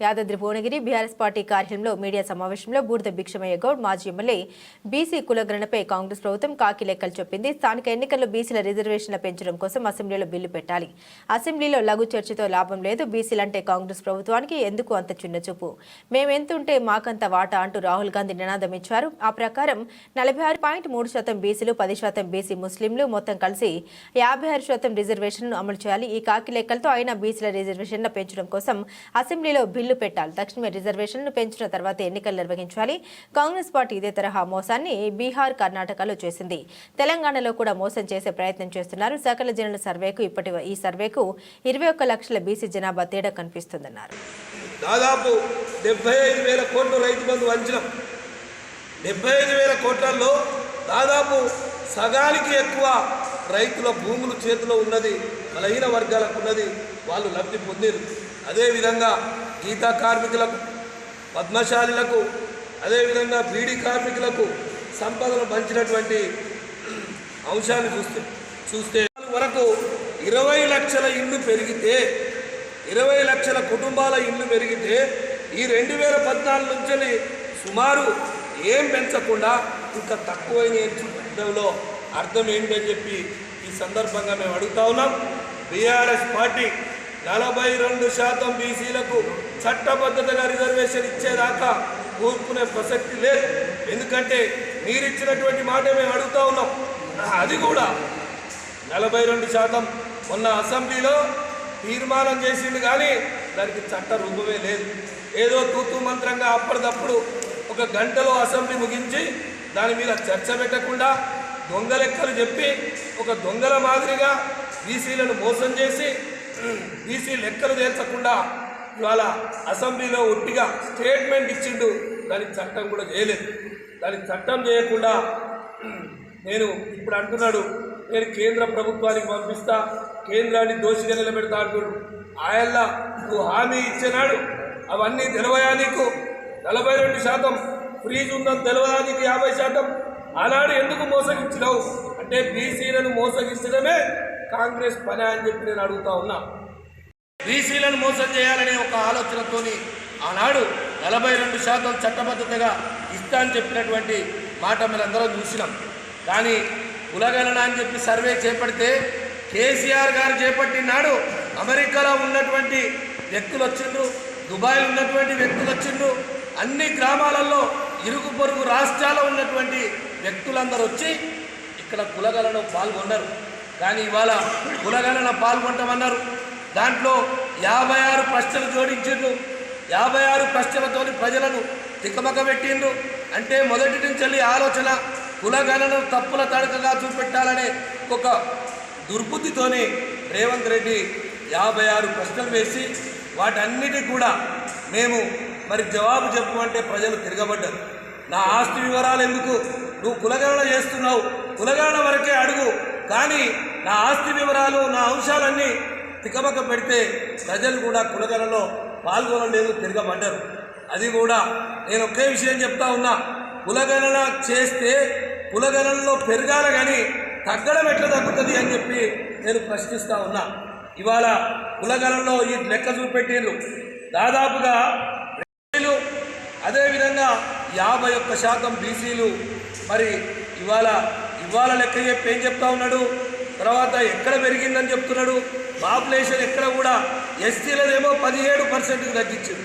Yadadri Bhuvanagiri BRS party కార్యాలయంలో media సమావేశంలో బూడిద భిక్షమయ్య గౌడ్ మాజీ ఎమ్మెల్యే బీసీ కులగణనపై కాంగ్రెస్ ప్రభుత్వం కాకి లెక్కలు చెప్పింది. స్థానిక ఎన్నికల్లో బీసీల రిజర్వేషన్ల పెంచడం కోసం అసెంబ్లీలో బిల్లు పెట్టాలి. అసెంబ్లీలో లఘు చర్చతో లాభం లేదు. బీసీలంటే కాంగ్రెస్ ప్రభుత్వానికి ఎందుకు అంత చిన్న చూపు? మేమెంతుంటే మాకంత వాటా అంటూ రాహుల్ గాంధీ నినాదం ఇచ్చారు. ఆ ప్రకారం నలభై ఆరు పాయింట్ మూడు శాతం బీసీలు పది శాతం బీసీ ముస్లింలు మొత్తం కలిసి యాభై ఆరు శాతం రిజర్వేషన్ను అమలు చేయాలి. ఈ కాకి లెక్కలతో అయినా బీసీల రిజర్వేషన్ల పెంచడం కోసం అసెంబ్లీలో బిల్లు పెట్టాలి. తక్షణమే రిజర్వేషన్లు పెంచిన తర్వాత ఎన్నికలు నిర్వహించాలి. కాంగ్రెస్ పార్టీ ఇదే తరహా మోసాన్ని బీహార్ కర్ణాటకలో చేసింది. తెలంగాణలో కూడా మోసం చేసే ప్రయత్నం చేస్తున్నారు. సకల జనుల సర్వేకు ఇప్పటి ఈ సర్వేకు ఇరవై ఒక్క లక్షల బీసీ జనాభా తేడా కనిపిస్తుందన్నారు. దాదాపు డెబ్బై ఐదు వేల కోట్లు రైతు బంధు వంచనం డెబ్బై ఐదు వేల కోట్లలో దాదాపు సగానికి ఎక్కువ రైతుల భూములు చేతిలో ఉన్నది బలహీన వర్గాలకు ఉన్నది వాళ్ళు లబ్ధి పొందిరు. అదేవిధంగా గీతా కార్మికులకు పద్మశాలిలకు అదేవిధంగా బీడీ కార్మికులకు సంపదను పంచినటువంటి అంశాన్ని చూస్తే చూస్తే వరకు ఇరవై లక్షల ఇల్లు పెరిగితే ఇరవై లక్షల కుటుంబాల ఇల్లు పెరిగితే ఈ రెండు వేల పద్నాలుగు నుంచి సుమారు ఏం పెంచకుండా ఇంకా తక్కువైన ఎంచుకోవడంలో అర్థం ఏంటని చెప్పి ఈ సందర్భంగా మేము అడుగుతా ఉన్నాం. బీఆర్ఎస్ పార్టీ నలభై రెండు శాతం బీసీలకు చట్టబద్ధతగా రిజర్వేషన్ ఇచ్చేదాకా ఊరుకునే ప్రసక్తి లేదు. ఎందుకంటే మీరిచ్చినటువంటి మాట మేము అడుగుతా ఉన్నాం. అది కూడా నలభై రెండు శాతం మొన్న అసెంబ్లీలో తీర్మానం చేసిండు కానీ దానికి చట్ట రూపమే లేదు. ఏదో తూతు మంత్రంగా అప్పటిదప్పుడు ఒక గంటలో అసెంబ్లీ ముగించి దాని మీద చర్చ పెట్టకుండా దొంగ లెక్కలు చెప్పి ఒక దొంగల మాదిరిగా బీసీలను మోసం చేసి బీసీ లెక్కలు తేల్చకుండా ఇవాళ అసెంబ్లీలో ఒట్టిగా స్టేట్మెంట్ ఇచ్చిండు. దానికి చట్టం కూడా చేయలేదు. దానికి చట్టం చేయకుండా నేను ఇప్పుడు అంటున్నాడు నేను కేంద్ర ప్రభుత్వానికి పంపిస్తా కేంద్రాన్ని దోషిగా నిలబెడతా అంటుడు ఆయల్లా నువ్వు హామీ ఇచ్చినాడు అవన్నీ తెలవయా నీకు? నలభై రెండు శాతం ఫ్రీజ్ ఉందని తెలవదా నీకు? యాభై శాతం. ఆనాడు ఎందుకు మోసగించినావు? అంటే బీసీలను మోసగించడమే కాంగ్రెస్ పని అని చెప్పి నేను అడుగుతా ఉన్నా. బీసీలను మోసం చేయాలనే ఒక ఆలోచనతోని ఆనాడు నలభై రెండు శాతం చట్టబద్ధతగా ఇస్తా అని చెప్పినటువంటి మాట మనందరం చూసినాం. కానీ కులగణన అని చెప్పి సర్వే చేపడితే కేసీఆర్ గారు చేపట్టినాడు అమెరికాలో ఉన్నటువంటి వ్యక్తులు వచ్చిండ్రు దుబాయ్లో ఉన్నటువంటి వ్యక్తులు వచ్చిండ్రు అన్ని గ్రామాలలో ఇరుగు పొరుగు రాష్ట్రాల్లో ఉన్నటువంటి వ్యక్తులందరూ వచ్చి ఇక్కడ కులగలను పాల్గొన్నారు. కానీ ఇవాళ కులగణన పాల్గొంటామన్నారు. దాంట్లో యాభై ఆరు ప్రశ్నలు జోడించిండ్రు. యాభై ఆరు ప్రశ్నలతోని ప్రజలను తికమక పెట్టిండ్రు. అంటే మొదటి నుంచి వెళ్ళి ఆలోచన కులగణను తప్పుల తడకగా చూపెట్టాలనే ఒక దుర్బుద్ధితోనే రేవంత్ రెడ్డి యాభై ఆరు ప్రశ్నలు వేసి వాటన్నిటి కూడా మేము మరి జవాబు చెప్పమంటే ప్రజలు తిరగబడ్డారు. నా ఆస్తి వివరాలు ఎందుకు? నువ్వు కులగణన చేస్తున్నావు. కులగణన వరకే అడుగు. కానీ నా ఆస్తి వివరాలు నా అంశాలన్నీ తికమక పెడితే ప్రజలు కూడా కులగలలో పాల్గొనలేదు తిరగబడ్డరు. అది కూడా నేను ఒకే విషయం చెప్తా ఉన్నా. కులగణన చేస్తే కులగణనలో పెరగాలి కానీ తగ్గడం ఎట్లా తగ్గుతుంది అని చెప్పి నేను ప్రశ్నిస్తూ ఉన్నా. ఇవాళ కులగణనలో ఈ లెక్క చూపెట్టిండ్రు దాదాపుగా బీసీలు అదేవిధంగా యాభై ఒక్క శాతం బీసీలు. మరి ఇవాళ ఇవాళ లెక్క చెప్పి ఏం చెప్తా ఉన్నాడు? తర్వాత ఎక్కడ పెరిగిందని చెప్తున్నాడు? పాపులేషన్ ఎక్కడ కూడా ఎస్టీలదేమో పదిహేడు పర్సెంట్కి తగ్గించింది.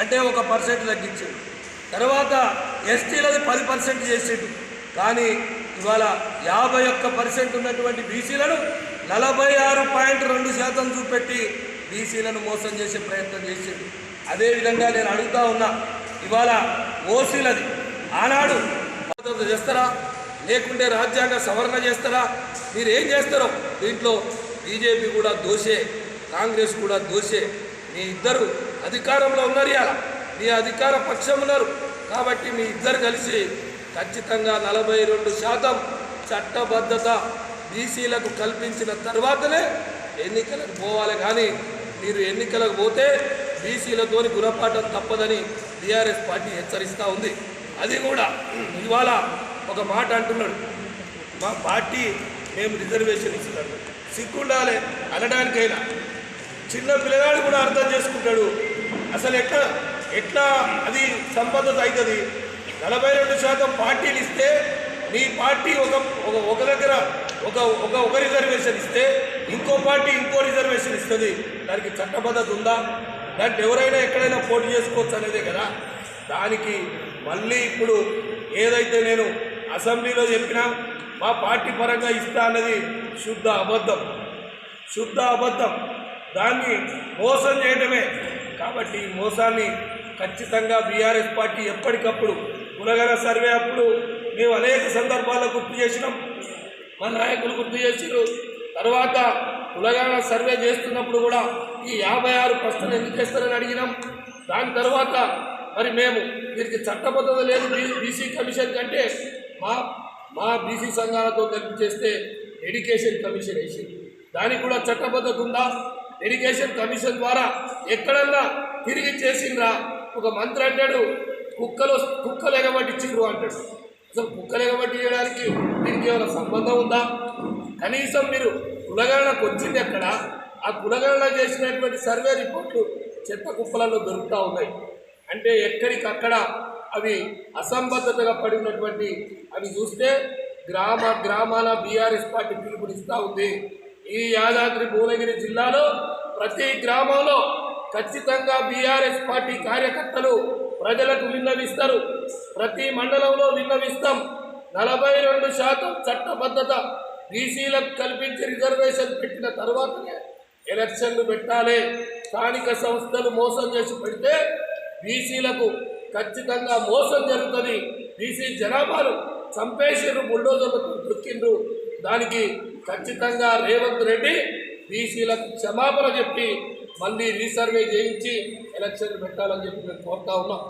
అంటే ఒక పర్సెంట్ తగ్గించింది. తర్వాత ఎస్టీలది పది పర్సెంట్ చేసాడు కానీ ఇవాళ యాభై ఒక్క పర్సెంట్ ఉన్నటువంటి బీసీలను నలభై ఆరు పాయింట్ రెండు శాతం చూపెట్టి బీసీలను మోసం చేసే ప్రయత్నం చేసాడు అదేవిధంగా నేను అడుగుతా ఉన్నా ఇవాళ ఓసీలది ఆనాడు చేస్తారా? లేకుంటే రాజ్యాంగ సవరణ చేస్తారా? మీరు ఏం చేస్తారో? దీంట్లో బీజేపీ కూడా దోషే కాంగ్రెస్ కూడా దోషే. మీ ఇద్దరు అధికారంలో ఉన్నారు ఇలా మీ అధికార పక్షం ఉన్నారు. కాబట్టి మీ ఇద్దరు కలిసి ఖచ్చితంగా నలభై రెండు శాతం చట్టబద్ధత బీసీలకు కల్పించిన తర్వాతనే ఎన్నికలకు పోవాలి. కానీ మీరు ఎన్నికలకు పోతే బీసీలతోని గుణపాఠం తప్పదని బీఆర్ఎస్ పార్టీ హెచ్చరిస్తూ ఉంది. అది కూడా ఇవాళ ఒక మాట అంటున్నాడు. మా పార్టీ మేము రిజర్వేషన్ ఇస్తున్నాడు సిగ్గుండాలి అనడానికైనా. చిన్న పిల్లగాడు కూడా అర్థం చేసుకుంటాడు. అసలు ఎట్లా ఎట్లా అది సంబద్ధత అవుతుంది? నలభై రెండు శాతం పార్టీలు ఇస్తే మీ పార్టీ ఒక ఒక ఒక దగ్గర ఒక ఒక ఒక రిజర్వేషన్ ఇస్తే ఇంకో పార్టీ ఇంకో రిజర్వేషన్ ఇస్తుంది. దానికి చట్టబద్ధత ఉందా? దాంట్ ఎవరైనా ఎక్కడైనా పోటీ చేసుకోవచ్చు అనేదే కదా. దానికి మళ్ళీ ఇప్పుడు ఏదైతే నేను అసెంబ్లీలో చెప్పినా మా పార్టీ పరంగా ఇస్తా అన్నది శుద్ధ అబద్ధం. శుద్ధ అబద్ధం. దాన్ని మోసం చేయడమే కాబట్టి ఈ మోసాన్ని ఖచ్చితంగా బీఆర్ఎస్ పార్టీ ఎప్పటికప్పుడు కులగల సర్వే అప్పుడు మేము అనేక సందర్భాల్లో గుర్తు చేసినాం. మా నాయకులు గుర్తు చేసిరు తర్వాత కులగల సర్వే చేస్తున్నప్పుడు కూడా ఈ యాభై ఆరు ప్రశ్నలు ఎందుకు చేస్తారని అడిగినాం. దాని తర్వాత మరి మేము దీనికి చట్టబద్ధత లేదు బీసీ కమిషన్ కంటే మా మా బీసీ సంఘాలతో కలిపి చేస్తే ఎడ్యుకేషన్ కమిషన్ వేసింది. దానికి కూడా చట్టబద్ధత ఉందా ఎడ్యుకేషన్ కమిషన్ ద్వారా ఎక్కడన్నా తిరిగి చేసిండ్రా? ఒక మంత్రి అంటాడు కుక్కలు కుక్కలు ఎగబట్టించిండ్రు అంటాడు. అసలు కుక్కలు ఎగబట్టి చేయడానికి దీనికి ఏమైనా సంబంధం ఉందా? కనీసం మీరు కులగణకు వచ్చింది ఎక్కడ? ఆ కులగణన చేసినటువంటి సర్వే రిపోర్ట్లు చెత్త కుప్పలలో దొరుకుతూ ఉన్నాయి. అంటే ఎక్కడికక్కడ అవి అసంబద్ధతగా పడి ఉన్నటువంటి అవి చూస్తే గ్రామ గ్రామాల బీఆర్ఎస్ పార్టీ పిలుపునిస్తూ ఉంది. ఈ యాదాద్రి భువనగిరి జిల్లాలో ప్రతి గ్రామంలో ఖచ్చితంగా బీఆర్ఎస్ పార్టీ కార్యకర్తలు ప్రజలకు విన్నవిస్తారు. ప్రతి మండలంలో విన్నవిస్తాం. నలభై రెండు శాతం చట్టబద్ధత బీసీలకు కల్పించి రిజర్వేషన్ పెట్టిన తర్వాతనే ఎలక్షన్లు పెట్టాలి. స్థానిక సంస్థలు మోసం చేసి పెడితే బీసీలకు ఖచ్చితంగా మోసం జరుగుతుంది. బీసీ జనాభాలు చంపేసిర్రు బుల్డోజర్లకు దొక్కిండ్రు. దానికి ఖచ్చితంగా రేవంత్ రెడ్డి బీసీలకు క్షమాపణ చెప్పి మళ్ళీ రీసర్వే చేయించి ఎలక్షన్ పెట్టాలని చెప్పి మేము కోరుతా ఉన్నాం.